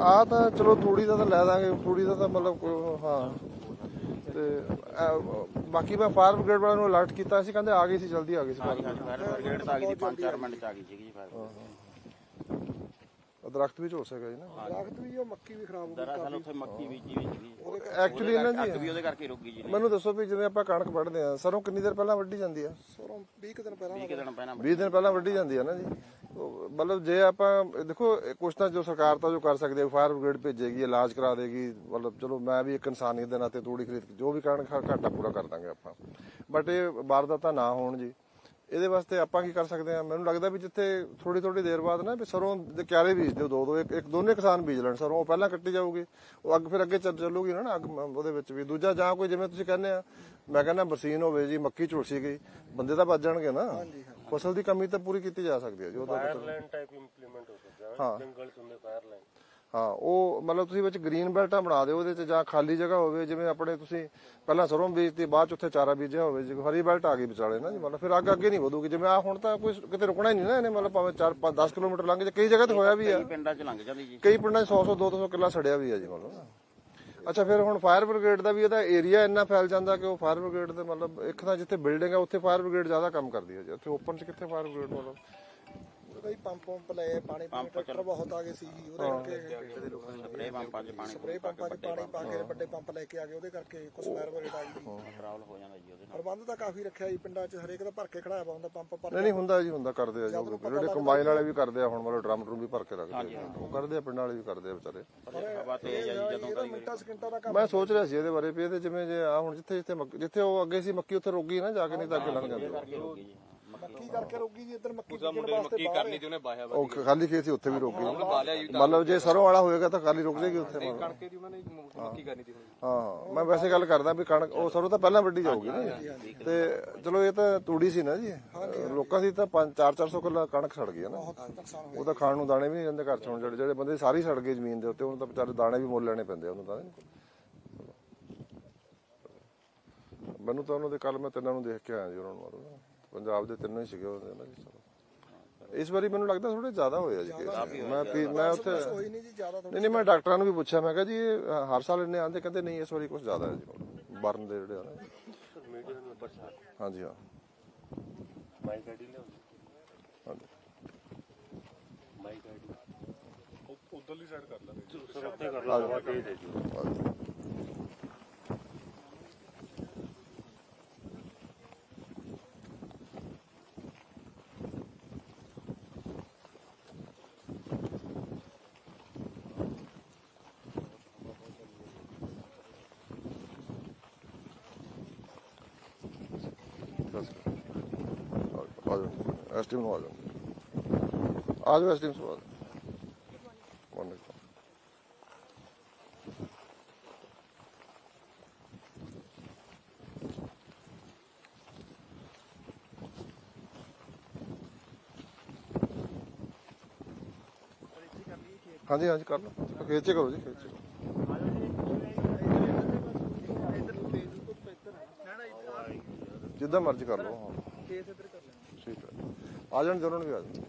ਆ ਤਾਂ ਚਲੋ ਤੂੜੀ ਦਾ ਤਾਂ ਲੈ ਦਾਂਗੇ ਤੂੜੀ ਦਾ ਤਾਂ ਮਤਲਬ ਕੋਈ- ਹਾਂ। ਤੇ ਅਹ, ਬਾਕੀ ਮੈਂ ਫਾਇਰ ਬ੍ਰਿਗੇਡ ਵਾਲਿਆਂ ਨੂੰ ਅਲਰਟ ਕੀਤਾ ਸੀ ਕਹਿੰਦੇ ਆ ਗਈ ਸੀ ਜਲਦੀ ਆ ਗਈ ਸੀ। ਹਾਂਜੀ ਹਾਂਜੀ ਫਾਇਰ ਬ੍ਰਿਗੇਡ ਤਾਂ ਆ ਗਈ ਸੀ 5-4 ਮਿੰਟ ਚ ਆ ਗਈ ਸੀਗੀ ਜੀ ਫਾਇਰ ਉਹ ਦਰਖਤ ਵੀ ਝੁਲ ਸਕਦਾ ਜੀ ਨਾ ਦਰਖਤ ਵੀ ਉਹ ਮੱਕੀ ਵੀ ਖਰਾਬ ਹੋ ਗਈ। ਦਰਅਸਲ ਉੱਥੇ ਮੱਕੀ ਬੀਜੀ ਵੀ ਸੀਗੀ। ਐਕਚੁਅਲੀ ਨਾ ਅੱਗ ਜੀ ਵੀ ਉਹਦੇ ਕਰਕੇ ਰੁਕ ਗਈ ਜੀ। ਮੈਨੂੰ ਦੱਸੋ ਵੀ ਜਿਵੇਂ ਆਪਾਂ ਕਣਕ ਵੱਢਦੇ ਆ ਸਰੋਂ ਕਿੰਨੀ ਦੇਰ ਪਹਿਲਾਂ ਵੱਢੀ ਜਾਂਦੀ ਆ? ਸਰੋਂ 20 ਕੁ ਦਿਨ ਪਹਿਲਾਂ 20 ਦਿਨ ਪਹਿਲਾਂ 20 ਦਿਨ ਪਹਿਲਾਂ ਵੱਢੀ ਜਾਂਦੀ ਆ ਨਾ ਜੀ। ਉਹ ਮਤਲਬ ਜੇ ਆਪਾਂ ਦੇਖੋ ਕੁਛ ਤਾਂ ਜੋ ਸਰਕਾਰ ਤਾਂ ਜੋ ਕਰ ਸਕਦੀ ਹੈ ਫਾਇਰ ਬ੍ਰਿਗੇਡ ਭੇਜੇਗੀ ਇਲਾਜ ਕਰਾ ਦੇਗੀ ਮਤਲਬ ਚਲੋ ਮੈਂ ਵੀ ਇੱਕ ਇਨਸਾਨੀਅਤ ਦੇ ਨਾਤੇ ਤੂੜੀ ਖਰੀਦ ਕੇ ਜੋ ਵੀ ਕਾਰਨ ਘਾਟਾ ਪੂਰਾ ਕਰ ਦਾਂਗੇ ਆਪਾਂ। ਬਟ ਇਹ ਵਾਰਦਾਤਾਂ ਨਾ ਹੋਣ ਜੀ। ਇਹਦੇ ਵਾਸਤੇ ਆਪਾਂ ਕੀ ਕਰ ਸਕਦੇ ਆ ਮੈਨੂੰ ਲੱਗਦਾ ਵੀ ਜਿੱਥੇ ਥੋੜੀ ਥੋੜੀ ਦੇਰ ਬਾਅਦ ਨਾ ਵੀ ਸਰੋਂ ਦੇ ਕਿਆਰੇ ਬੀਜ ਦਿਓ ਦੋ ਦੋ ਇੱਕ ਇੱਕ ਦੋਨੇ ਕਿਸਾਨ ਬੀਜ ਲੈਣ। ਸਰੋਂ ਉਹ ਪਹਿਲਾਂ ਕੱਟੀ ਜਾਊਗੀ ਉਹ ਅੱਗ ਫਿਰ ਅੱਗੇ ਚੱਲ ਚੱਲੂਗੀ ਨਾ ਅੱਗ ਉਹਦੇ ਵਿੱਚ ਵੀ। ਦੂਜਾ ਜਾਂ ਕੋਈ ਜਿਵੇਂ ਤੁਸੀਂ ਕਹਿੰਦੇ ਆ ਮੈਂ ਕਹਿੰਦਾ ਬਰਸੀਨ ਹੋਵੇ ਜੀ ਮੱਕੀ ਝੁਲਸੀ ਗਈ ਬੰਦੇ ਤਾਂ ਬਚ ਜਾਣਗੇ ਨਾ। ਫਸਲ ਦੀ ਕਮੀ ਤਾਂ ਪੂਰੀ ਕੀਤੀ ਜਾ ਸਕਦੀ ਹੈ ਜੀ ਉਹਦਾ ਤਾਂ- ਟਾਈਪ ਇੰਪਲੀਮੈਂਟ ਹੋ ਸਕਦਾ ਹੈ। ਜੰਗਲ ਚ ਹੁੰਦੇ ਫਾਇਰਲਾਈਨ ਹਾਂ ਉਹ ਮਤਲਬ ਤੁਸੀਂ ਵਿੱਚ ਗ੍ਰੀਨ ਬੈਲਟਾਂ ਬਣਾ ਦਿਓ ਉਹਦੇ ਚ ਜਾਂ ਖਾਲੀ ਜਗ੍ਹਾ ਹੋਵੇ ਜਿਵੇਂ ਆਪਣੇ ਤੁਸੀਂ ਪਹਿਲਾਂ ਸਰੋਂ ਬੀਜਤੀ ਬਾਅਦ ਚ ਉੱਥੇ ਚਾਰਾ ਬੀਜਿਆ ਹੋਵੇ ਜੇ ਹਰੀ ਬੈਲਟ ਆ ਗਈ ਵਿਚਾਲੇ ਨਾ ਜੀ ਮਤਲਬ ਫਿਰ ਅੱਗ ਅੱਗੇ ਨਹੀਂ ਵਧੂਗੀ। ਜਿਵੇਂ ਆ ਹੁਣ ਤਾਂ ਕੋਈ ਕਿਤੇ ਰੁਕਣਾ ਹੀ ਨਹੀਂ ਨਾ ਇਹਨੇ ਮਤਲਬ ਭਾਵੇਂ 4 5 10 ਕਿਲੋਮੀਟਰ ਲੰਘ ਜੇ ਕਈ ਜਗ੍ਹਾ ਤੇ ਹੋਇਆ ਵੀ ਆ। ਕਈ ਪਿੰਡਾਂ ਚ ਲੰਘ ਜਾਂਦੀ ਜੀ। ਕਈ ਪਿੰਡਾਂ 'ਚ 100 100 200 ਕਿੱਲਾ ਸੜਿਆ ਵੀ ਆ ਜੀ ਮਤਲਬ ਅੱਛਾ ਫਿਰ ਹੁਣ ਫਾਇਰ ਬ੍ਰਿਗੇਡ ਦਾ ਵੀ ਇਹਦਾ ਏਰੀਆ ਇੰਨਾ ਫੈਲ ਜਾਂਦਾ ਕਿ ਉਹ ਫਾਇਰ ਬ੍ਰਿਗੇਡ ਦੇ ਮਤਲਬ ਇੱਕ ਤਾਂ ਜਿੱਥੇ ਬਿਲਡਿੰਗ ਆ ਉੱਥੇ ਫਾਇਰ ਬ੍ਰਿਗੇਡ ਜ਼ਿਆਦਾ ਕੰਮ ਕਰਦੀ ਹੈ ਜੀ। ਉੱਥੇ ਓਪਨ 'ਚ ਕਿੱਥੇ ਫਾਇਰ ਬ੍ਰਿਗੇਡ ਮਤਲਬ? ਕਈ ਪੰਪ ਪੰਪ ਲਏ ਪਾਣੀ ਪਾਣੀ ਟਰੈਕਟਰ ਬਹੁਤ ਆ ਗਏ ਸੀ ਜੀ ਉਹਦੇ ਕਰਕੇ ਸਪਰੇਅ ਪੰਪਾਂ ਚ ਪਾਣੀ ਸਪਰੇ ਪੰਪਾਂ 'ਚ ਪਾਣੀ ਪਾ ਕੇ ਵੱਡੇ ਪੰਪ ਲੈ ਕੇ ਆ ਗਏ ਉਹਦੇ ਕਰਕੇ ਕੁਝ ਫਾਇਰ ਬ੍ਰਿਗੇਡ ਆ ਗਈ ਜੀ ਪ੍ਰੋਬਲਮ ਹੋ ਜਾਂਦਾ ਜੀ ਉਹਦੇ ਨਾਲ। ਪ੍ਰਬੰਧ ਤਾਂ ਕਾਫੀ ਰੱਖਿਆ ਜੀ ਪਿੰਡਾਂ 'ਚ ਹਰੇਕ ਦਾ ਭਰ ਕੇ ਖੜਾਇਆ ਹੁੰਦਾ ਪੰਪ ਪਰ ਨਹੀਂ ਨਹੀਂ ਹੁੰਦਾ ਜੀ ਹੁੰਦਾ ਕਰਦੇ ਆ ਜੀ ਜਿਹੜੇ ਕੰਬਾਈਨ ਵਾਲੇ ਵੀ ਕਰਦੇ ਆ ਹੁਣ ਮਤਲਬ ਡਰਮ ਡਰੂਮ ਵੀ ਭਰ ਕੇ ਰੱਖਦੇ ਆ। ਉਹ ਕਰਦੇ ਆ ਪਿੰਡਾਂ ਵਾਲੇ ਵੀ ਕਰਦੇ ਆ ਵਿਚਾਰੇ। ਹਵਾ ਤੇਜ਼ ਆ ਜੀ ਜਦੋਂ ਇਹਦਾ ਮਿੰਟਾਂ ਸਕਿੰਟਾਂ ਦਾ ਕੰਮ ਮੈਂ ਸੋਚ ਰਿਹਾ ਸੀ ਇਹਦੇ ਬਾਰੇ ਵੀ ਇਹਦੇ ਜਿਵੇਂ ਜੇ ਆ ਹੁਣ ਜਿੱਥੇ ਜਿੱਥੇ ਜਿੱਥੇ ਉਹ ਅੱਗੇ ਸੀ ਮੱਕੀ ਉੱਥੇ ਰੁਕ ਗਈ ਨਾ ਜਾ ਕੇ ਨਹੀਂ ਤਾਂ ਅੱਗੇ ਲੰਘ ਜਾਂਦੀ। ਕਰਕੇ ਮੱਕੀ ਕਰਕੇ ਰੋਗੀ ਜੀ ਇੱਧਰ ਮੱਕੀ ਬਾਹਰ ਹੈ। ਉਹ ਖਾਲੀ ਖੇਤ ਸੀ ਉੱਥੇ ਵੀ ਗਈ ਮਤਲਬ ਜੇ ਸਰੋਂ ਵਾਲਾ ਹੋਏਗਾ ਤਾਂ ਖਾਲੀ ਰੁਕ ਜਾਏਗੀ ਉੱਥੇ ਮਤਲਬ। ਕਣਕੇ ਦੀ ਉਹਨਾਂ ਨੇ ਮੱਕੀ ਕਰਨੀ ਸੀ ਹਾਂ ਮੈਂ ਵੈਸੇ ਗੱਲ ਕਰਦਾ ਵੀ ਕਣਕ ਉਹ ਸਰੋਂ ਤਾਂ ਪਹਿਲਾਂ ਵੱਢੀ ਜਾਊਗੀ ਨਾ। ਜੀ। ਤੇ ਚਲੋ ਇਹ ਤਾਂ ਤੂੜੀ ਸੀ ਨਾ ਜੀ। ਲੋਕਾਂ ਦੀ ਤਾਂ 4 400 ਕਿਲੋ ਕਣਕ ਸੜ ਗਈ ਹੈ ਨਾ। ਨੁਕਸਾਨ ਉਹ ਤਾਂ ਖਾਣ ਨੂੰ ਦਾਣੇ ਵੀ ਨਹੀਂ ਜਾਂਦੇ ਘਰ ਚ ਹੁਣ ਜਿਹੜੇ ਜਿਹੜੇ ਬੰਦੇ ਸਾਰੀ ਸੜ ਗਏ ਜ਼ਮੀਨ ਦੇ ਉੱਤੇ ਉਹਨਾਂ ਤਾਂ ਵਿਚਾਰੇ ਦਾਣੇ ਵੀ ਮੁੱਲ ਲੈਣੇ ਪੈਂਦੇ ਆ ਉਹਨੂੰ ਤਾਂ ਮੈਨੂੰ ਤਾਂ ਉਹਨਾਂ ਦੇ ਕੱਲ ਮੈਂ ਤਿੰਨਾਂ ਨੂੰ ਦੇਖ ਕੇ ਆਇਆ ਜੀ ਉਹਨਾਂ ਨੂੰ ਪੰਜਾਬ ਦੇ ਤਿੰਨੋਂ ਹੀ ਸੀਗੇ ਉਹਦੇ ਨਾਲ ਜੀ ਚਲੋ। ਇਸ ਵਾਰੀ ਮੈਨੂੰ ਲੱਗਦਾ ਥੋੜੇ ਜ਼ਿਆਦਾ ਹੋਇਆ ਜੀ case। ਮੈਂ ਮੈਂ ਉੱਥੇ ਹੋਈ ਨਹੀਂ ਜੀ ਜ਼ਿਆਦਾ ਨਹੀਂ ਨਹੀਂ ਮੈਂ ਡਾਕਟਰਾਂ ਨੂੰ ਵੀ ਪੁੱਛਿਆ ਮੈਂ ਕਿਹਾ ਜੀ ਹਰ ਸਾਲ ਇੰਨੇ ਆਉਂਦੇ ਕਹਿੰਦੇ ਨਹੀਂ ਇਸ ਵਾਰੀ ਕੁਝ ਜ਼ਿਆਦਾ ਹੈ ਜੀ। ਬਰਨ ਦੇ ਜਿਹੜੇ ਆ ਨਾ ਨੂੰ ਹਾਂਜੀ ਹਾਂ। ਮਾਈਕ ਆਈਡੀ ਲਿਆਉਂਦੇ ਹਾਂਜੀ। ਮਾਈਕ ਆਈਡੀ ਉਧਰਲੀ ਸਾਈਡ ਕਰ ਲਾਂਗੇ ਸਰ ਉੱਥੇ ਕਰ ਲਾ ਹਵਾ ਤੇਜ਼ ਹੈ ਜੀ ਆ ਜਾਓ ਐਸਟੀਮ ਨੂੰ ਆ ਜਾਓ ਆ ਜਾਓ ਐਸਟੀਮ ਨੂੰ ਆ ਜਾਓ ਵੰਡਰਫੁਲ ਹਾਂਜੀ ਹਾਂਜੀ, ਕਰ ਲਓ ਖੇਤ ਚ ਕਰੋ ਜੀ ਖੇਤ ਕਰੋ। ਜਿੱਦਾਂ ਮਰਜ਼ੀ ਕਰ ਲਓ, ਹਾਂ। ਠੀਕ ਹੈ। ਆ ਜਾਣ ਜਰੂਰ ਵੀ ਆ ਜਾਣ।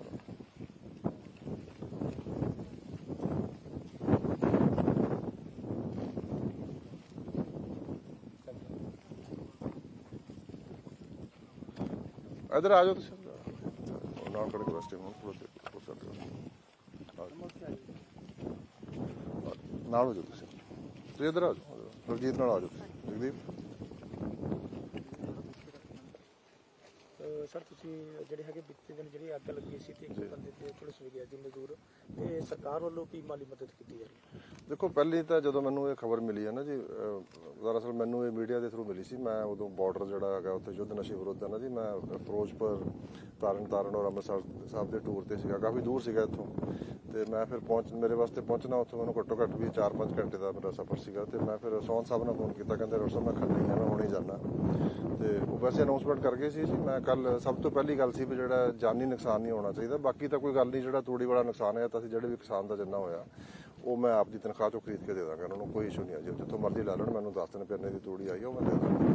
ਇਧਰ ਆ ਜਾਓ ਤੁਸੀਂ। ਨਾਲ ਖੜੇ ਕਰੋ ਸਟੇਮ ਨੂੰ ਪੂਰਾ ਪੂਰਾ ਨਾਲ ਹੋ ਜਾਓ ਤੁਸੀਂ। ਤੁਸੀਂ ਇਧਰ ਆ ਜਾਓ। ਹਰਜੀਤ ਨਾਲ ਆ ਜਾਓ ਤੁਸੀਂ। ਜਗਦੀਪ। ਸਰ ਤੁਸੀਂ ਜਿਹੜੇ ਹੈਗੇ ਬੀਤੇ ਦਿਨ ਜਿਹੜੀ ਅੱਗ ਲੱਗੀ ਸੀ ਤੇ ਇੱਕ ਬੰਦੇ ਤੇ ਪੁਲਿਸ ਵੀ ਗਿਆ ਜੀ ਮਜ਼ਦੂਰ। ਤੇ ਸਰਕਾਰ ਵੱਲੋਂ ਕੀ ਮਾਲੀ ਮਦਦ ਕੀਤੀ ਜਾ ਰਹੀ ਹੈ? ਦੇਖੋ, ਪਹਿਲੀ ਤਾਂ ਜਦੋਂ ਮੈਨੂੰ ਇਹ ਖਬਰ ਮਿਲੀ ਹੈ ਨਾ ਜੀ ਦਰਅਸਲ ਮੈਨੂੰ ਇਹ ਮੀਡੀਆ ਦੇ ਥਰੂ ਮਿਲੀ ਸੀ। ਮੈਂ ਉਦੋਂ ਬਾਰਡਰ ਜਿਹੜਾ ਹੈਗਾ, ਉੱਥੇ ਯੁੱਧ ਨਸ਼ੇ ਵਿਰੁੱਧ ਹੈ ਨਾ ਜੀ, ਮੈਂ ਫਿਰੋਜ਼ਪੁਰ, ਤਾਰਨ ਤਾਰਨ ਔਰ ਅੰਮ੍ਰਿਤਸਰ ਸਾਹਿਬ ਦੇ ਟੂਰ ਤੇ ਸੀਗਾ। ਕਾਫੀ ਦੂਰ ਸੀਗਾ ਇੱਥੋਂ। ਤੇ ਮੈਂ ਫਿਰ ਪਹੁੰਚ, ਮੇਰੇ ਵਾਸਤੇ ਪਹੁੰਚਣਾ ਉੱਥੋਂ ਮੈਨੂੰ ਘੱਟੋ ਘੱਟ ਵੀ 4-5 ਘੰਟੇ ਦਾ ਮੇਰਾ ਸਫ਼ਰ ਸੀਗਾ। ਤੇ ਮੈਂ ਫਿਰ ਸੌਨ ਸਾਹਿਬ ਨਾਲ ਫੋਨ ਕੀਤਾ, ਕਹਿੰਦੇ ਰੋਸਾ ਮੈਂ ਖੰਨੇ ਮੈਂ ਹੁਣੇ ਜਾਣਾ ਤੇ ਉਹ ਵੈਸੇ ਅਨਾਉਂਸਮੈਂਟ ਕਰ ਗਏ ਸੀ ਜੀ। ਮੈਂ ਕੱਲ ਸਭ ਤੋਂ ਪਹਿਲੀ ਗੱਲ ਸੀ ਵੀ ਜਿਹੜਾ ਜਾਨੀ ਨੁਕਸਾਨ ਨਹੀਂ ਹੋਣਾ ਚਾਹੀਦਾ। ਬਾਕੀ ਤਾਂ ਕੋਈ ਗੱਲ ਨਹੀਂ, ਜਿਹੜਾ ਤੂੜੀ ਵਾਲਾ ਨੁਕਸਾਨ ਹੈ, ਤਾਂ ਅਸੀਂ ਜਿਹੜੇ ਵੀ ਕਿਸਾਨ ਦਾ ਜਿੰਨਾ ਹੋਇਆ, ਉਹ ਮੈਂ ਆਪ ਦੀ ਤਨਖਾਹ ਚੋਂ ਖਰੀਦ ਕੇ ਦੇ ਦਾਂਗਾ, ਉਹਨਾਂ ਨੂੰ ਕੋਈ ਇਸ਼ੂ ਨਹੀਂ ਹੈ ਜੀ ਜਿੱਥੋਂ ਮਰਜ਼ੀ ਲਾ ਲੈਣ, ਮੈਨੂੰ ਦੱਸ ਦੇਣ ਵੀ ਇੰਨੇ ਦੀ ਤੂੜੀ ਆਈ ਆ, ਉਹ ਮੈਂ ਦੇ ਦਾਂਗਾ।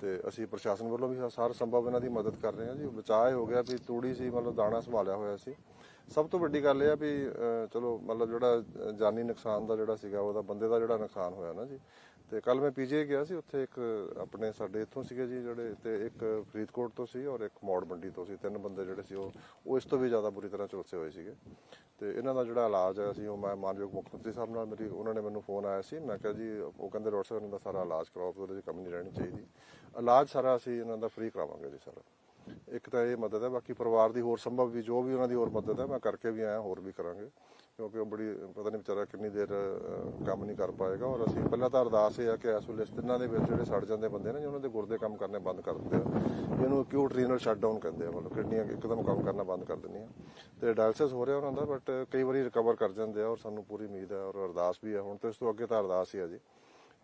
ਤੇ ਅਸੀਂ ਪ੍ਰਸ਼ਾਸਨ ਵੱਲੋਂ ਵੀ ਸਾਰ ਸੰਭਵ ਇਹਨਾਂ ਦੀ ਮਦਦ ਕਰ ਰਹੇ ਹਾਂ ਜੀ। ਬਚਾਅ ਹੋ ਗਿਆ ਵੀ ਤੂੜੀ ਸੀ, ਮਤਲਬ ਦਾਣਾ ਸੰਭਾਲਿਆ ਹੋਇਆ ਸੀ। ਸਭ ਤੋਂ ਵੱਡੀ ਗੱਲ ਇਹ ਆ ਵੀ ਚਲੋ ਮਤਲਬ ਜਿਹੜਾ ਜਾਨੀ ਨੁਕਸਾਨ ਦਾ ਜਿਹੜਾ ਸੀਗਾ, ਉਹਦਾ ਬੰਦੇ ਦਾ ਜਿਹੜਾ ਨੁਕਸਾਨ ਹੋਇਆ ਨਾ ਜੀ। ਤੇ ਕੱਲ ਮੈਂ ਪੀਜੇ ਗਿਆ ਸੀ, ਉੱਥੇ ਇੱਕ ਆਪਣੇ ਸਾਡੇ ਇੱਥੋਂ ਸੀਗੇ ਜੀ ਜਿਹੜੇ, ਤੇ ਇੱਕ ਫਰੀਦਕੋਟ ਤੋਂ ਸੀ ਔਰ ਇੱਕ ਮੌੜ ਮੰਡੀ ਤੋਂ ਸੀ। ਤਿੰਨ ਬੰਦੇ ਜਿਹੜੇ ਸੀ ਉਹ ਉਹ ਇਸ ਤੋਂ ਵੀ ਜ਼ਿਆਦਾ ਬੁਰੀ ਤਰ੍ਹਾਂ ਝੁਲਸੇ ਹੋਏ ਸੀਗੇ। ਤੇ ਇਹਨਾਂ ਦਾ ਜਿਹੜਾ ਇਲਾਜ ਹੈ, ਅਸੀਂ ਉਹ ਮੈਂ ਮਾਨਯੋਗ ਮੁੱਖ ਮੰਤਰੀ ਸਾਹਿਬ ਨਾਲ ਮੇਰੀ, ਉਹਨਾਂ ਨੇ ਮੈਨੂੰ ਫੋਨ ਆਇਆ ਸੀ। ਮੈਂ ਕਿਹਾ ਜੀ, ਉਹ ਕਹਿੰਦੇ ਡਾਕਟਰ ਸਾਹਿਬ, ਇਹਨਾਂ ਦਾ ਸਾਰਾ ਇਲਾਜ ਕਰਾਓ ਉਹਦੇ ਵਿੱਚ ਕਮੀ ਨਹੀਂ ਰਹਿਣੀ ਚਾਹੀਦੀ। ਇਲਾਜ ਸਾਰਾ ਅਸੀਂ ਇਹਨਾਂ ਦਾ ਫ੍ਰੀ ਕਰਾਵਾਂਗੇ ਜੀ ਸਾਰਾ। ਇੱਕ ਤਾਂ ਇਹ ਮਦਦ ਹੈ, ਬਾਕੀ ਪਰਿਵਾਰ ਦੀ ਹੋਰ ਸੰਭਵ ਵੀ, ਜੋ ਵੀ ਉਹਨਾਂ ਦੀ ਹੋਰ ਮਦਦ ਹੈ, ਮੈਂ ਕਰਕੇ ਵੀ ਆਇਆ, ਹੋਰ ਵੀ ਕਰਾਂਗੇ। ਕਿਉਂਕਿ ਉਹ ਬੜੀ, ਪਤਾ ਨਹੀਂ ਵਿਚਾਰਾ ਕਿੰਨੀ ਦੇਰ ਕੰਮ ਨਹੀਂ ਕਰ ਪਾਏਗਾ ਔਰ ਅਸੀਂ ਪਹਿਲਾਂ ਤਾਂ ਅਰਦਾਸ ਇਹ ਆ ਕਿ ਇਸ ਵੇਲੇ ਤਿੰਨਾਂ ਦੇ ਵਿੱਚ ਜਿਹੜੇ ਸੜ ਜਾਂਦੇ ਬੰਦੇ ਨੇ, ਜੀ ਉਹਨਾਂ ਦੇ ਗੁਰਦੇ ਕੰਮ ਕਰਨੇ ਬੰਦ ਕਰ ਦਿੰਦੇ ਆ। ਇਹਨੂੰ ਅਕਿਊਟ ਰੀਨਲ ਸ਼ਟਡਾਊਨ ਕਹਿੰਦੇ ਆ, ਮਤਲਬ ਕਿਡਨੀਆਂ ਇੱਕਦਮ ਕੰਮ ਕਰਨਾ ਬੰਦ ਕਰ ਦਿੰਦੀਆਂ। ਤੇ ਡਾਇਲਸਿਸ ਹੋ ਰਿਹਾ ਉਹਨਾਂ ਦਾ ਬਟ ਕਈ ਵਾਰੀ ਰਿਕਵਰ ਕਰ ਜਾਂਦੇ ਆ ਔਰ ਸਾਨੂੰ ਪੂਰੀ ਉਮੀਦ ਹੈ ਔਰ ਅਰਦਾਸ ਵੀ ਹੈ। ਹੁਣ ਤੇ ਇਸ ਤੋਂ ਅੱਗੇ ਤਾਂ ਅਰਦਾਸ ਹੀ ਆ ਜੀ।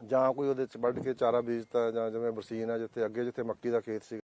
ਜਾਂ ਕੋਈ ਉਹਦੇ ਚ ਵੱਢ ਕੇ ਚਾਰਾ ਬੀਜਤਾ ਜਾਂ ਜਿਵੇਂ ਬਰਸੀਨ ਆ ਜਿੱਥੇ ਅੱਗੇ ਜਿੱਥੇ ਮੱਕੀ ਦਾ ਖੇਤ ਸੀ